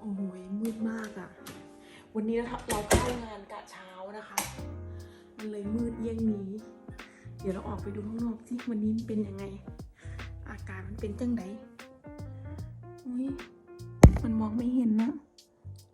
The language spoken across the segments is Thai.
โอ้ยมืดมากอะ่ะ วันนี้เราเข้างานกะเช้านะคะ มันเลยมืดเยี่ยงนี้ เดี๋ยวเราออกไปดูข้างนอกสิวันนี้มันเป็นยังไง อากาศมันเป็นจังไดอุ้ยมันมองไม่เห็นนะ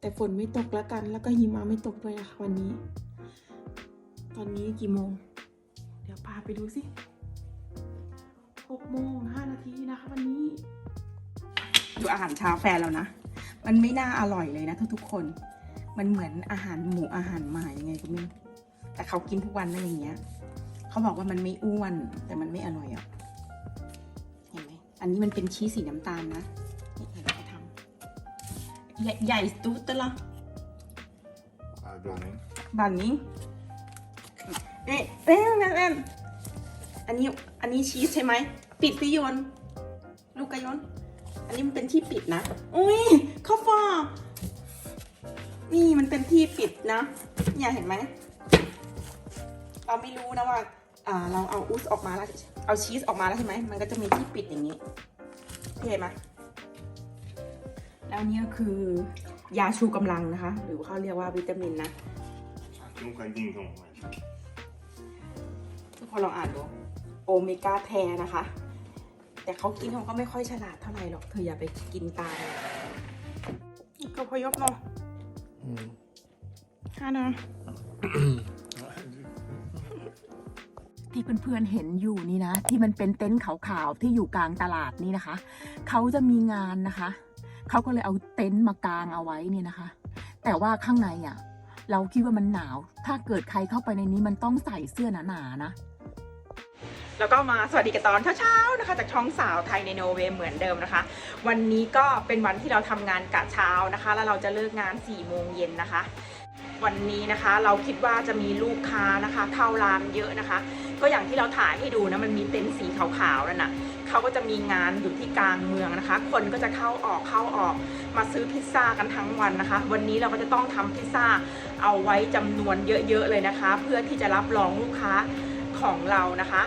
แต่ฝนไม่ตกแล้วกัน แล้วก็หิมะไม่ตกด้วยนะคะวันนี้ ตอนนี้กี่โมง เดี๋ยวพาไปดูสิหกโมงห้านาทีนะคะวันนี้ ดูอาหารเช้าแฟนแล้วนะ มันไม่น่าอร่อยเลยนะทุกๆคน มันเหมือนอาหารหมูอาหารหมายังไงก็ไม่รู้แต่เขากินทุกวันนะอย่างเงี้ยเขาบอกว่ามันไม่อ้วนแต่มันไม่อร่อยอะเห็นไหมอันนี้มันเป็นชีสสีน้ำตาลนะนี่เห็นเขาทำใหญ่ใหญ่ตุ๊ดละ Ja, blandning. บานนี้เอ๊ะเอ๊ะแม่แม่อันนี้อันนี้ชีสใช่ไหม ปิดสิโยน ลูกกระโยน อันนี้มันเป็นที่ปิดนะ อุ้ยข้าวฟอนี่มันเป็นที่ปิดนะ เนี่ยเห็นไหม เราไม่รู้นะว่า อ่า เราเอาอุสออกมาแล้ว เอาชีสออกมาแล้วใช่ไหม มันก็จะมีที่ปิดอย่างนี้เห็นไหมแล้วนี่ก็คือยาชูกำลังนะคะ หรือเขาเรียกว่าวิตามินนะ Nunca ninguém com mais. ทุกคนลองอ่านดู โอเมก้าแทนะคะ แต่เขากินเขาก็ไม่ค่อยฉลาดเท่าไหร่หรอก เธออย่าไปกินตามก็พยพเนาะห้านะที่เพื่อนๆเห็นอยู่นี่นะ ที่มันเป็นเต็นท์ขาวๆที่อยู่กลางตลาดนี่นะคะ เขาจะมีงานนะคะ เขาก็เลยเอาเต็นท์มากางเอาไว้เนี่ยนะคะ แต่ว่าข้างในอะ เราคิดว่ามันหนาว ถ้าเกิดใครเข้าไปในนี้มันต้องใส่เสื้อหนาๆนะ แล้วก็มาสวัสดีกันตอนเช้าๆนะคะ จากช่องสาวไทยในโนเวย์เหมือนเดิมนะคะ วันนี้ก็เป็นวันที่เราทำงานกะเช้านะคะ แล้วเราจะเลิกงาน4ี่โมงเย็นนะคะ วันนี้นะคะเราคิดว่าจะมีลูกค้านะคะเข้าร้านเยอะนะคะ ก็อย่างที่เราถ่ายให้ดูนะมันมีเต็นท์สีขาวๆนั่นน่ะเขาก็จะมีงานอยู่ที่กลางเมืองนะคะ คนก็จะเข้าออกเข้าออก มาซื้อพิซซ่ากันทั้งวันนะคะ วันนี้เราก็จะต้องทำพิซซ่าเอาไว้จำนวนเยอะๆเลยนะคะ เพื่อที่จะรับรองลูกค้าของเรานะคะ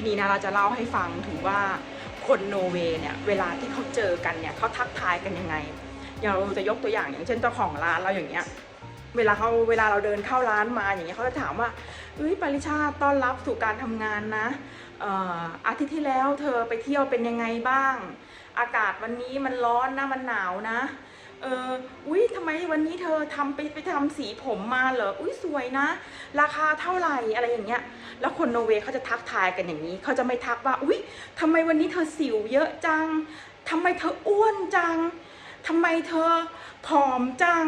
ทีนี้นะเราจะเล่าให้ฟังถึงว่าคนโนเวย์เนี่ยเวลาที่เขาเจอกันเนี่ยเขาทักทายกันยังไง อย่างเราจะยกตัวอย่างอย่างเช่นเจ้าของร้านเราอย่างเงี้ยเวลาเขาเวลาเราเดินเข้าร้านมาอย่างเงี้ยเขาจะถามว่าเอ้ยปริชาต้อนรับสู่การทำงานนะเอ่ออาทิตย์ที่แล้วเธอไปเที่ยวเป็นยังไงบ้าง อากาศวันนี้มันร้อนนะมันหนาวนะ เอออุ้ยทำไมวันนี้เธอทำไปไปทำสีผมมาเหรอ อุ้ยสวยนะ ราคาเท่าไหร่อะไรอย่างเงี้ย แล้วคนโนเวย์เขาจะทักทายกันอย่างนี้ เขาจะไม่ทักว่า อุ้ยทำไมวันนี้เธอสิวเยอะจังทำไมเธออ้วนจังทำไมเธอผอมจัง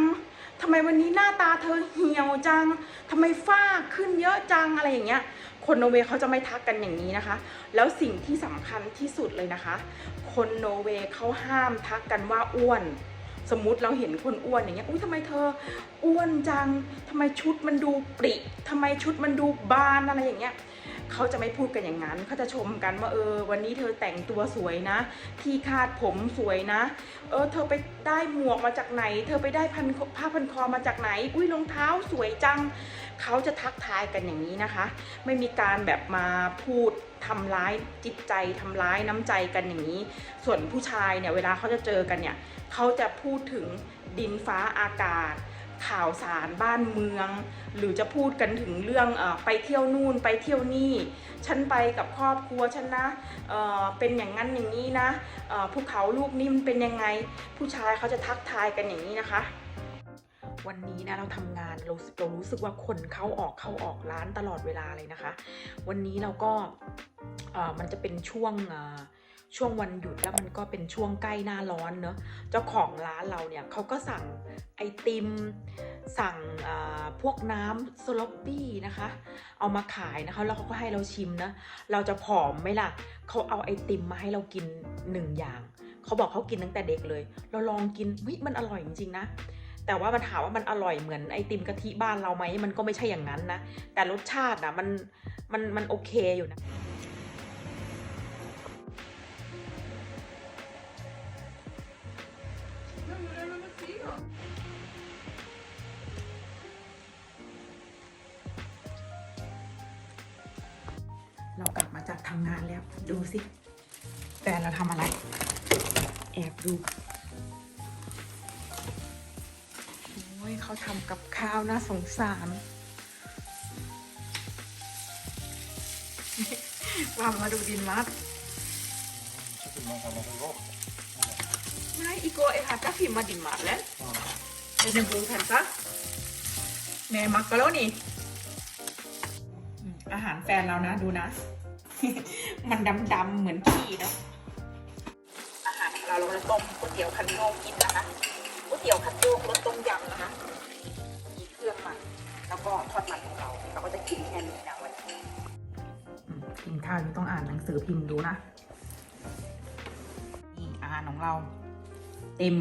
ทำไมวันนี้หน้าตาเธอเหี่ยวจังทำไมฝ้าขึ้นเยอะจังอะไรอย่างเงี้ย คนโนเวย์เขาจะไม่ทักกันอย่างนี้นะคะ แล้วสิ่งที่สำคัญที่สุดเลยนะคะ คนโนเวย์เขาห้ามทักกันว่าอ้วน สมมติเราเห็นคนอ้วนอย่างเงี้ยอุ้ยทำไมเธอ อ้วนจังทำไมชุดมันดูปริทำไมชุดมันดูบานอะไรอย่างเงี้ย เขาจะไม่พูดกันอย่างนั้นเขาจะชมกันว่าเออ วันนี้เธอแต่งตัวสวยนะ ที่คาดผมสวยนะ เออ เธอไปได้หมวกมาจากไหน เธอไปได้พันผ้าพันคอมาจากไหน อุ้ยรองเท้าสวยจัง เขาจะทักทายกันอย่างนี้นะคะ ไม่มีการแบบมาพูดทำร้ายจิตใจทำร้ายน้ำใจกันอย่างนี้ ส่วนผู้ชายเนี่ยเวลาเขาจะเจอกันเนี่ยเขาจะพูดถึงดินฟ้าอากาศ ข่าวสารบ้านเมือง หรือจะพูดกันถึงเรื่องอไปเที่ยวนู่นไปเที่ยวนี่ ฉันไปกับครอบครัวฉันนะเเป็นอย่างนั้นอย่างนี้นะภูเขาลูกนี่มันเป็นยังไง ผู้ชายเขาจะทักทายกันอย่างนี้นะคะวันนี้นะเราทำงานเราเรารู้สึกว่าคนเข้าออกเข้าออกร้านตลอดเวลาเลยนะคะ วันนี้เราก็มันจะเป็นช่วง ช่วงวันหยุดแล้วมันก็เป็นช่วงใกล้หน้าร้อนเนอะเจ้าของร้านเราเนี่ยเขาก็สั่งไอติม สั่งพวกน้ำสลอปปี้นะคะ เอามาขายนะคะแล้วเขาก็ให้เราชิมนะเราจะผอมไหมล่ะเขาเอาไอติมมาให้เรากินหนึ่งอย่างเขาบอกเขากินตั้งแต่เด็กเลย เราลองกินเฮ้ยมันอร่อยจริงๆนะแต่ว่ามันถามว่ามันอร่อยเหมือนไอติมกะทิบ้านเราไหมมันก็ไม่ใช่อย่างนั้นนะแต่รสชาตินะมันมันมันโอเคอยู่นะ ทำงานแล้ว ดูสิแฟนเราทำอะไร แอบดู โอ้ยเขาทำกับข้าวน่าสงสาร ว่ามาดูดินมัดไม่อีโกเอฮาจะพิมมาดินมัดแล้วเดี๋ยวบูแผ่นซะแม่มักก็แล้วนี่อาหารแฟนเรานะ ดูนะ มันดำๆเหมือนขี้เนาะอาหารของเราเราจะต้มก๋วยเตี๋ยวคันโยกกินนะคะก๋วยเตี๋ยวคันโยกรสต้มยำนะคะมีเครื่องมันแล้วก็ทอดมันของเราเราก็จะกินแค่นี้นะวันนี้กินข้าวยังต้องอ่านหนังสือพิมพ์ดูนะนี่อาหารของเรา เต็ม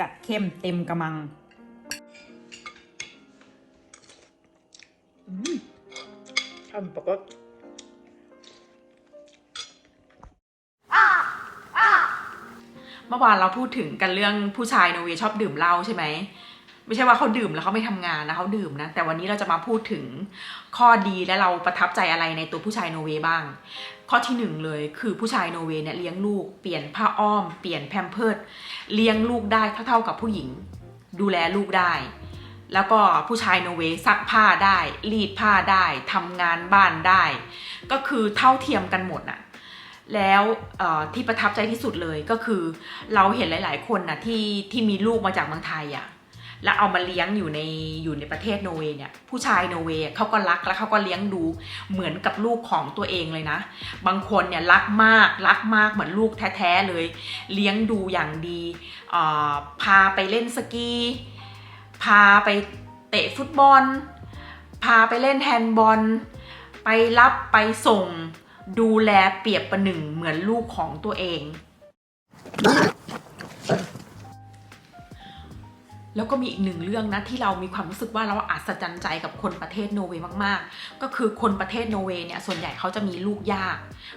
จัดเข้มเต็มกระมังอืมทำปกติ เมื่อวานเราพูดถึงกันเรื่องผู้ชายโนเวย์ชอบดื่มเหล้าใช่ไหมไม่ใช่ว่าเขาดื่มแล้วเขาไม่ทำงานนะเขาดื่มนะ แต่วันนี้เราจะมาพูดถึงข้อดีและเราประทับใจอะไรในตัวผู้ชายโนเวย์บ้าง ข้อที่หนึ่งเลยคือผู้ชายโนเวย์เนี่ยเลี้ยงลูกเปลี่ยนผ้าอ้อม เปลี่ยนแพมเพิร์ดเลี้ยงลูกได้เท่าๆกับผู้หญิง ดูแลลูกได้ แล้วก็ผู้ชายโนเวย์ซักผ้าได้ รีดผ้าได้ทำงานบ้านได้ ก็คือเท่าเทียมกันหมดน่ะ แล้วที่ประทับใจที่สุดเลยก็คือ เราเห็นหลาย ๆ คนนะที่ที่มีลูกมาจากเมืองไทยอะ่ะแล้วเอามาเลี้ยงอยู่ในอยู่ในประเทศโนเวย์เนี่ยผู้ชายโนเวย์เขาก็รักแล้วเขาก็เลี้ยงดูเหมือนกับลูกของตัวเองเลยนะ บางคนเนี่ยรักมากรักมากเหมือนลูกแท้ๆเลย เลี้ยงดูอย่างดีพาไปเล่นสกีพาไปเตะฟุตบอล พาไปเล่นแฮนด์บอล ไปรับไปส่ง ดูแลเปรียบประหนึ่งเหมือนลูกของตัวเอง แล้วก็มีอีกหนึ่งเรื่องนะที่เรามีความรู้สึกว่าเราอัศจรรย์ใจกับคนประเทศโนเวย์มากๆ ก็คือคนประเทศโนเวย์เนี่ยส่วนใหญ่เขาจะมีลูกยาก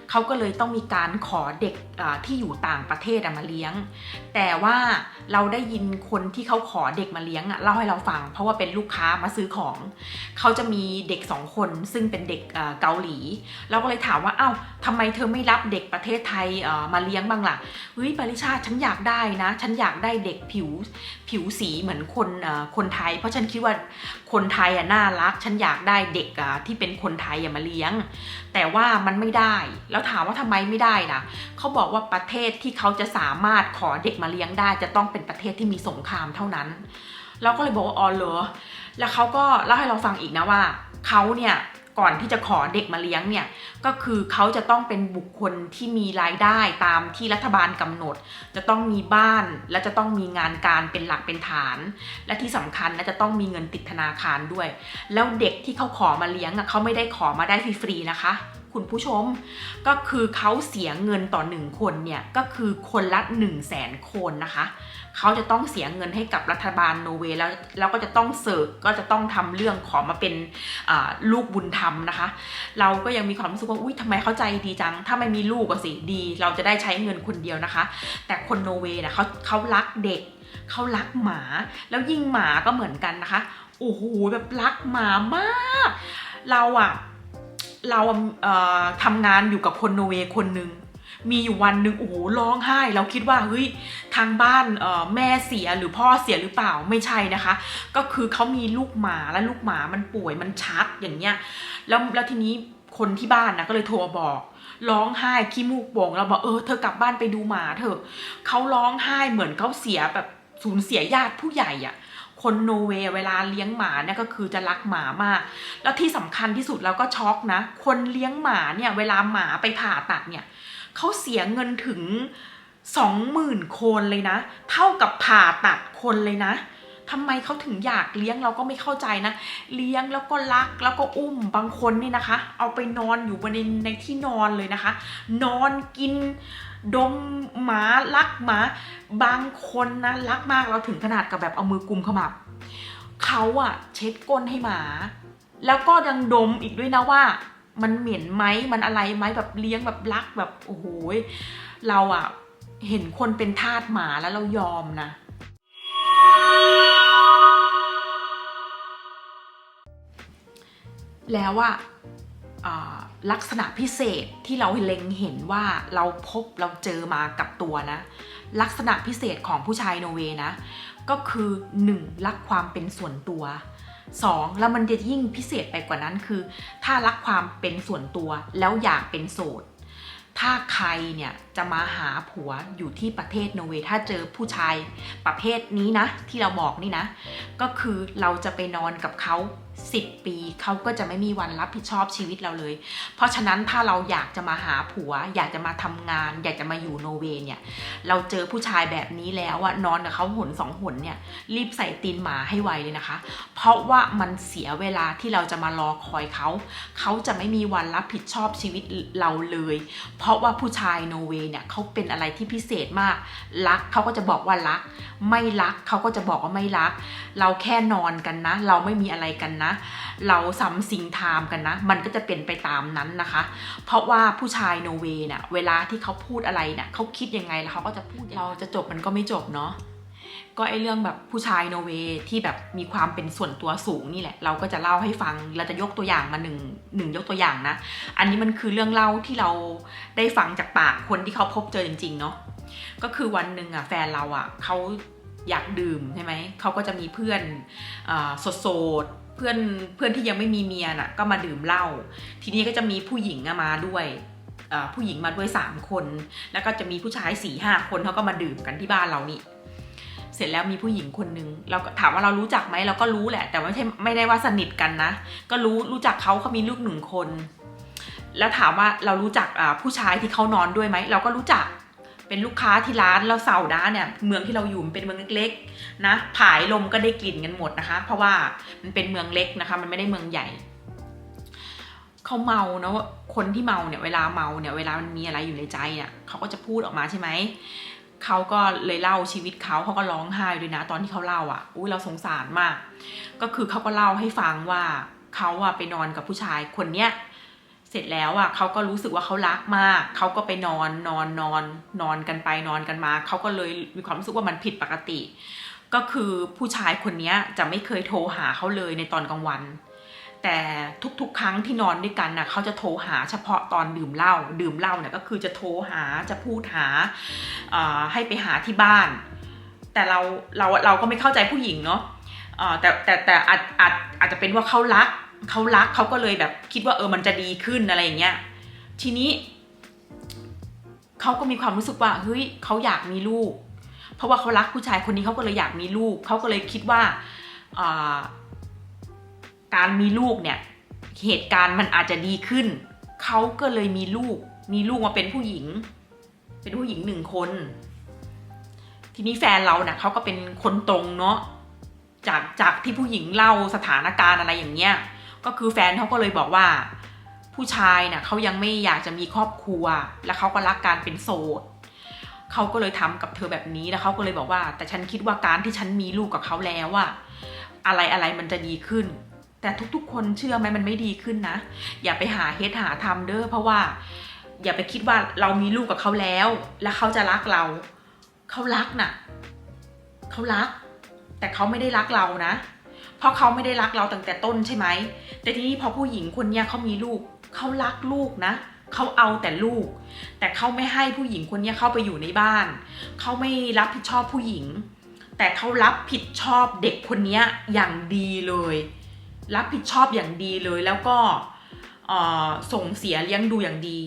เขาก็เลยต้องมีการขอเด็กที่อยู่ต่างประเทศมาเลี้ยง แต่ว่าเราได้ยินคนที่เขาขอเด็กมาเลี้ยงอะเล่าให้เราฟัง เพราะว่าเป็นลูกค้ามาซื้อของ เขาจะมีเด็กสองคนซึ่งเป็นเด็กเกาหลี เราก็เลยถามว่าเอ้าทำไมเธอไม่รับเด็กประเทศไทยมาเลี้ยงบ้างล่ะเฮ้ยปริชาฉันอยากได้นะ ฉันอยากได้เด็กผิวผิวสีเหมือนคนคนไทย เพราะฉันคิดว่าคนไทยอะน่ารัก ฉันอยากได้เด็กอะที่เป็นคนไทยอะมาเลี้ยง แต่ว่ามันไม่ได้ แล้วถามว่าทำไมไม่ได้ล่ะเขาบอกว่าประเทศที่เขาจะสามารถขอเด็กมาเลี้ยงได้ จะต้องเป็นประเทศที่มีสงครามเท่านั้น เราก็เลยบอกว่าอ๋อเหรอแล้วเขาก็เล่าให้เราฟังอีกนะว่าเขาเนี่ย ก่อนที่จะขอเด็กมาเลี้ยงเนี่ยก็คือเขาจะต้องเป็นบุคคลที่มีรายได้ตามที่รัฐบาลกำหนด จะต้องมีบ้านและจะต้องมีงานการเป็นหลักเป็นฐาน และที่สำคัญนะจะต้องมีเงินติดธนาคารด้วย แล้วเด็กที่เขาขอมาเลี้ยงอะเขาไม่ได้ขอมาได้ฟรีๆนะคะ คุณผู้ชม ก็คือเขาเสียเงินต่อหนึ่งคนเนี่ย ก็คือคนละ 1 0 0 0 0แสนคนนะคะ เขาจะต้องเสียเงินให้กับรัฐบาลโนเวย์แล้วแล้วก็จะต้องเสิร์ฟก็จะต้องทำเรื่องขอมาเป็นลูกบุญธรรมนะคะ เราก็ยังมีความรู้สึกว่าอุ้ยทำไมเข้าใจดีจัง ถ้าไม่มีลูกอะสิดี เราจะได้ใช้เงินคนเดียวนะคะ แต่คนโนเวย์นะเขาเขารักเด็กเขารักหมา แล้วยิ่งหมาก็เหมือนกันนะคะโอ้โหแบบรักหมามาก เราอะ เราเทำงานอยู่กับคนโนเวย์คนหนึ่งมีอยู่วันหนึ่งโอ้โหร้องไห้ เราคิดว่าเฮ้ยทางบ้านแม่เสียหรือพ่อเสียหรือเปล่าไม่ใช่นะคะ ก็คือเขามีลูกหมาแล้วลูกหมามันป่วยมันชักอย่างเงี้ยแล้วแล้วทีนี้คนที่บ้านนะก็เลยโทรบอกร้องไห้ขี้มูกโป่งเราบอกเออเธอกลับบ้านไปดูหมาเถอะเขาร้องไห้เหมือนเขาเสียแบบสูญเสียญาติผู้ใหญ่อะ คนโนเวย์เวลาเลี้ยงหมาเนี่ยก็คือจะรักหมามาก แล้วที่สำคัญที่สุดเราก็ช็อกนะ คนเลี้ยงหมาเนี่ยเวลาหมาไปผ่าตัดเนี่ยเขาเสียเงินถึงสองหมื่นคนเลยนะ เท่ากับผ่าตัดคนเลยนะ ทำไมเขาถึงอยากเลี้ยงเราก็ไม่เข้าใจนะ เลี้ยงแล้วก็รักแล้วก็อุ้มบางคนนี่นะคะ เอาไปนอนอยู่บนในในที่นอนเลยนะคะ นอนกินดมหมารักหมาบางคนนะรักมากเราถึงขนาดกับแบบเอามือกุมขมับเขาอะเช็ดก้นให้หมา แล้วก็ยังดมอีกด้วยนะว่า มันเหม็นไหมมันอะไรไหมแบบเลี้ยงแบบรักแบบโอ้โหเราอะเห็นคนเป็นทาสหมาแล้วเรายอมนะ แล้วอะอ่าลักษณะพิเศษที่เราเล็งเห็นว่าเราพบเราเจอมากับตัวนะ ลักษณะพิเศษของผู้ชายโนเวย์นะ ก็คือ 1. รักความเป็นส่วนตัว 2. แล้วมันจะยิ่งพิเศษไปกว่านั้นคือ ถ้ารักความเป็นส่วนตัวแล้วอยากเป็นโสด ถ้าใครเนี่ยจะมาหาผัวอยู่ที่ประเทศโนเวย์ถ้าเจอผู้ชายประเภทนี้นะ ที่เราบอกนี่นะ ก็คือเราจะไปนอนกับเขา 10 ปีเขาก็จะไม่มีวันรับผิดชอบชีวิตเราเลย เพราะฉะนั้นถ้าเราอยากจะมาหาผัว อยากจะมาทำงาน อยากจะมาอยู่โนเวย์เนี่ย เราเจอผู้ชายแบบนี้แล้วอะนอนกับเขาหนสองหนเนี่ย รีบใส่ตีนหมาให้ไวเลยนะคะ เพราะว่ามันเสียเวลาที่เราจะมารอคอยเขา เขาจะไม่มีวันรับผิดชอบชีวิตเราเลย เพราะว่าผู้ชายโนเวย์เนี่ยเขาเป็นอะไรที่พิเศษมาก รักเขาก็จะบอกว่ารัก ไม่รักเขาก็จะบอกว่าไม่รัก เราแค่นอนกันนะ เราไม่มีอะไรกันนะเราซัมซิงไทม์กันนะ มันก็จะเป็นไปตามนั้นนะคะ เพราะว่าผู้ชายโนเวย์เนี่ยเวลาที่เขาพูดอะไรเนี่ยเขาคิดยังไงแล้วเขาก็จะพูดเราจะจบมันก็ไม่จบเนาะก็ไอเรื่องแบบผู้ชายโนเวย์ที่แบบมีความเป็นส่วนตัวสูงนี่แหละ เราก็จะเล่าให้ฟังเราจะยกตัวอย่างมาหนึ่งหนึ่งยกตัวอย่างนะ อันนี้มันคือเรื่องเล่าที่เราได้ฟังจากปากคนที่เขาพบเจอจริง ๆ เนาะก็คือวันหนึ่งอะแฟนเราอะเขาอยากดื่มใช่ไหมเขาก็จะมีเพื่อนโสดโสดๆ เพื่อนเพื่อนที่ยังไม่มีเมียน่ะก็มาดื่มเหล้าทีนี้ก็จะมีผู้หญิงมาด้วยผู้หญิงมาด้วย 3 คน แล้วก็จะมีผู้ชาย4ี่ห้าคนเขาก็มาดื่มกันที่บ้านเรานี่เสร็จแล้วมีผู้หญิงคนนึงเราก็ถามว่าเรารู้จักไหมเราก็รู้แหละ แต่ไม่ใช่ไม่ได้ว่าสนิทกันนะ ก็รู้รู้จักเขาเขามีลูกหนึ่งคน แล้วถามว่าเรารู้จักผู้ชายที่เขานอนด้วยไหมเราก็รู้จัก เป็นลูกค้าที่ร้านเราเสาด้าเนี่ยเมืองที่เราอยู่มันเป็นเมืองเล็กๆนะผายลมก็ได้กลิ่นกันหมดนะคะ เพราะว่ามันเป็นเมืองเล็กนะคะ มันไม่ได้เมืองใหญ่เขาเมาเนอะคนที่เมาเนี่ยเวลาเมาเนี่ยเวลามันมีอะไรอยู่ในใจเนี่ยเขาก็จะพูดออกมาใช่ไหมเขาก็เลยเล่าชีวิตเขาเขาก็ร้องไห้ด้วยนะตอนที่เขาเล่าอะอุ้ยเราสงสารมาก ก็คือเขาก็เล่าให้ฟังว่าเขาอะไปนอนกับผู้ชายคนเนี้ย เสร็จแล้วอะเขาก็รู้สึกว่าเขารักมาก เขาก็ไปนอนนอนนอนนอนกันไปนอนกันมา เขาก็เลยมีความรู้สึกว่ามันผิดปกติ ก็คือผู้ชายคนนี้จะไม่เคยโทรหาเขาเลยในตอนกลางวัน แต่ทุกๆ ครั้งที่นอนด้วยกันน่ะเขาจะโทรหาเฉพาะตอนดื่มเหล้าดื่มเหล้าเนี่ยก็คือจะโทรหาจะพูดหาให้ไปหาที่บ้าน แต่เราเราเราก็ไม่เข้าใจผู้หญิงเนาะแต่แต่แต่อาจอาจอาจจะเป็นว่าเขารัก เขารักเขาก็เลยแบบคิดว่าเออมันจะดีขึ้นอะไรอย่างเงี้ย ทีนี้เขาก็มีความรู้สึกว่าเฮ้ยเขาอยากมีลูก เพราะว่าเขารักผู้ชายคนนี้เขาก็เลยอยากมีลูกเขาก็เลยคิดว่าการมีลูกเนี่ยเหตุการณ์มันอาจจะดีขึ้น เขาก็เลยมีลูก มีลูกมาเป็นผู้หญิง เป็นผู้หญิงหนึ่งคน ทีนี้แฟนเราเนี่ยเขาก็เป็นคนตรงเนาะจากจากที่ผู้หญิงเล่าสถานการณ์อะไรอย่างเงี้ย ก็คือแฟนเขาก็เลยบอกว่า ผู้ชายเนี่ยเขายังไม่อยากจะมีครอบครัว และเขาก็รักการเป็นโสดเขาก็เลยทำกับเธอแบบนี้แล้วเขาก็เลยบอกว่า แต่ฉันคิดว่าการที่ฉันมีลูกกับเขาแล้วอะอะไรอะไรมันจะดีขึ้น แต่ทุกๆ คนเชื่อไหมมันไม่ดีขึ้นนะ อย่าไปหาเฮดหาทำเด้อเพราะว่า อย่าไปคิดว่าเรามีลูกกับเขาแล้ว แล้วเขาจะรักเราเขารักน่ะเขารัก แต่เขาไม่ได้รักเรานะ เพราะเขาไม่ได้รักเราตั้งแต่ต้นใช่ไหม แต่ทีนี้พอผู้หญิงคนนี้เขามีลูก เขารักลูกนะเขาเอาแต่ลูก แต่เขาไม่ให้ผู้หญิงคนนี้เข้าไปอยู่ในบ้าน เขาไม่รับผิดชอบผู้หญิง แต่เขารับผิดชอบเด็กคนนี้อย่างดีเลย รับผิดชอบอย่างดีเลยแล้วก็ส่งเสียเลี้ยงดูอย่างดี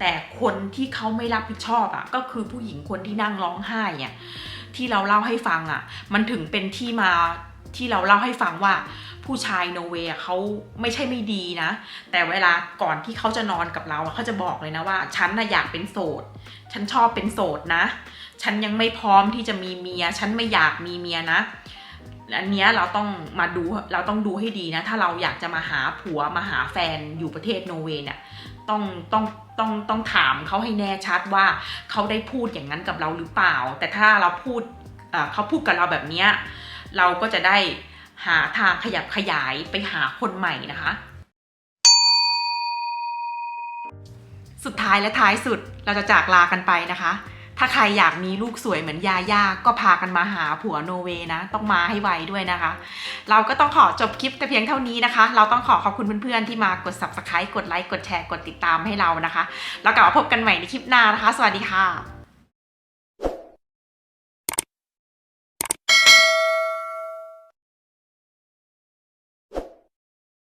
แต่คนที่เขาไม่รับผิดชอบอะ่ะก็คือผู้หญิงคนที่นั่งร้องไห้เนี่ยที่เราเล่าให้ฟังอะ่ะ มันถึงเป็นที่มา ที่เราเล่าให้ฟังว่าผู้ชายโนเวย์เขาไม่ใช่ไม่ดีนะ แต่เวลาก่อนที่เขาจะนอนกับเราเขาจะบอกเลยนะว่า ฉันนะอยากเป็นโสด ฉันชอบเป็นโสดนะ ฉันยังไม่พร้อมที่จะมีเมีย ฉันไม่อยากมีเมียนะอันเนี้ยเราต้องมาดูเราต้องดูให้ดีนะ ถ้าเราอยากจะมาหาผัวมาหาแฟนอยู่ประเทศโนเวย์เนี่ยต้องต้องต้องต้องถามเขาให้แน่ชัดว่าเขาได้พูดอย่างนั้นกับเราหรือเปล่า แต่ถ้าเราพูดเอ่อเขาพูดกับเราแบบเนี้ย เราก็จะได้หาทางขยับขยายไปหาคนใหม่นะคะ สุดท้ายและท้ายสุดเราจะจากลากันไปนะคะ ถ้าใครอยากมีลูกสวยเหมือนยาย่าก็พากันมาหาผัวโนเวย์นะ ต้องมาให้ไวด้วยนะคะ เราก็ต้องขอจบคลิปแต่เพียงเท่านี้นะคะ เราต้องขอขอบคุณเพื่อนๆที่มากด subscribe กดไลค์กดแชร์กดติดตามให้เรานะคะ แล้วกลับมาพบกันใหม่ในคลิปหน้านะคะ สวัสดีค่ะ